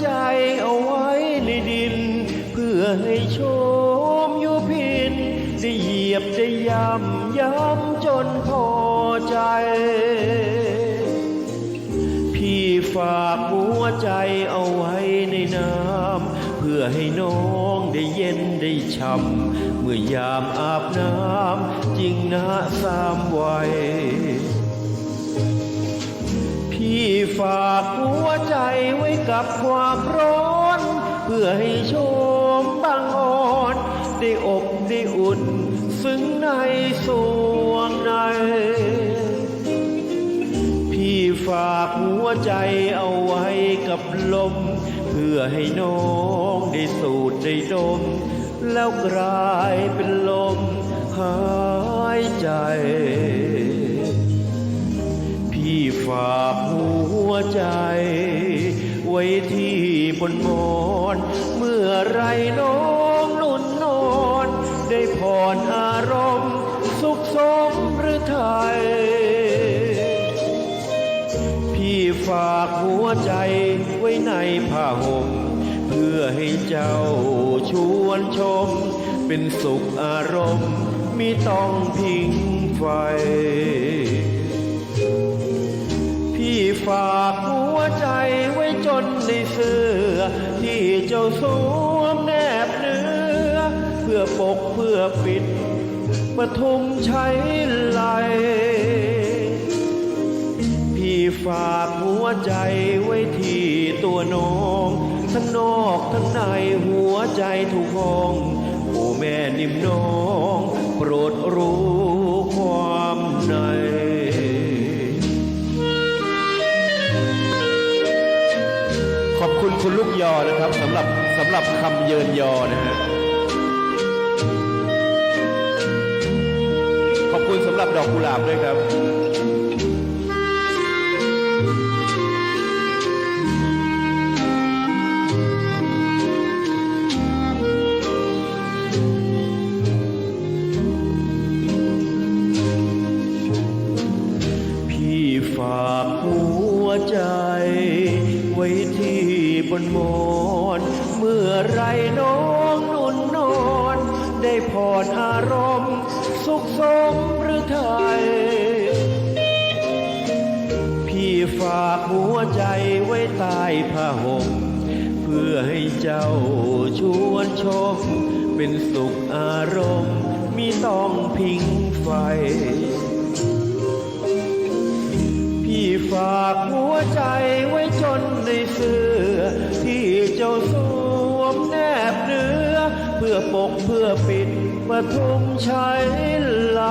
ใจเอาไว้ในดิน เพื่อให้โชมอยู่พิน ได้เหยียบได้ย่ำย้ำจนพอใจ พี่ฝากหัวใจเอาไว้ในน้ำ เพื่อให้น้องได้เย็นได้ช่ำเมื่อยามอาบน้ำจริงนะสามวัยพี่ฝากหัวใจไว กับความร้อน เพื่อให้โชมบางอ่อน ได้อบได้อุ่น ซึ่งในสวงใน พี่ฝากหัวใจเอาไว้กับลม เพื่อให้น้องได้สูดได้ดม แล้วกลายเป็นลมหายใจพี่ฝากหัวใจ ไว้ที่บนมอนเมื่อไรน้องนุ่นนอนได้ผ่อนอารมณ์สุขสมหรือไทย พี่ฝากหัวใจไว้ในผ้าห่มเพื่อให้เจ้าชวนชม เป็นสุขอารมณ์มิต้องพิงไฟ สื้อ ที่เจ้าสวมแนบเนื้อ เพื่อปกเพื่อปิดปทุมใช้ไหลพี่ฝากหัวใจไว้ที่ตัวน้อง ทั้งนอกทั้งในหัวใจทุกห้องโอ้แม่นิ่มน้อง โปรดรู้ความใน คุณคุณลูกยอนะครับสำหรับสำหรับคำเยินยอนะฮะขอบคุณสำหรับดอกกุหลาบด้วยครับพี่ฝากหัวใจไว้ที่ บนหมอนเมื่อไรน้องนุ่นนอน ได้ผ่อนอารมณ์สุขสมหรือไทย พี่ฝากหัวใจไว้ใต้ผ้าห่มเพื่อให้เจ้าชวนชม เป็นสุขอารมณ์มิต้องพิงไฟ ฝากหัวใจไว้จนในเสื้อ ที่เจ้าสวมแนบเนื้อ เพื่อปกเพื่อปิดปทุมใช้ไหล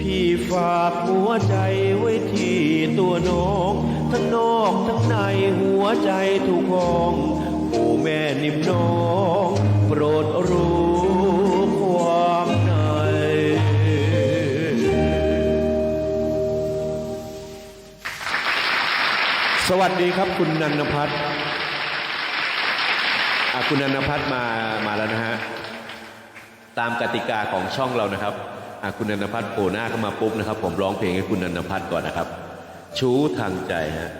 พี่ฝากหัวใจไว้ที่ตัวน้อง ทั้งนอกทั้งในหัวใจทุกห้องโอ้แม่นิ่มน้องโปรด สวัสดีครับคุณนันพัฒน์คุณนันพัฒน์มามาแล้วนะฮะตามกติกาของช่องเรานะครับคุณนันพัฒน์โผล่หน้าเข้ามาปุ๊บนะครับ ผมร้องเพลงให้คุณนันพัฒน์ก่อนนะครับ ชู้ทางใจฮะ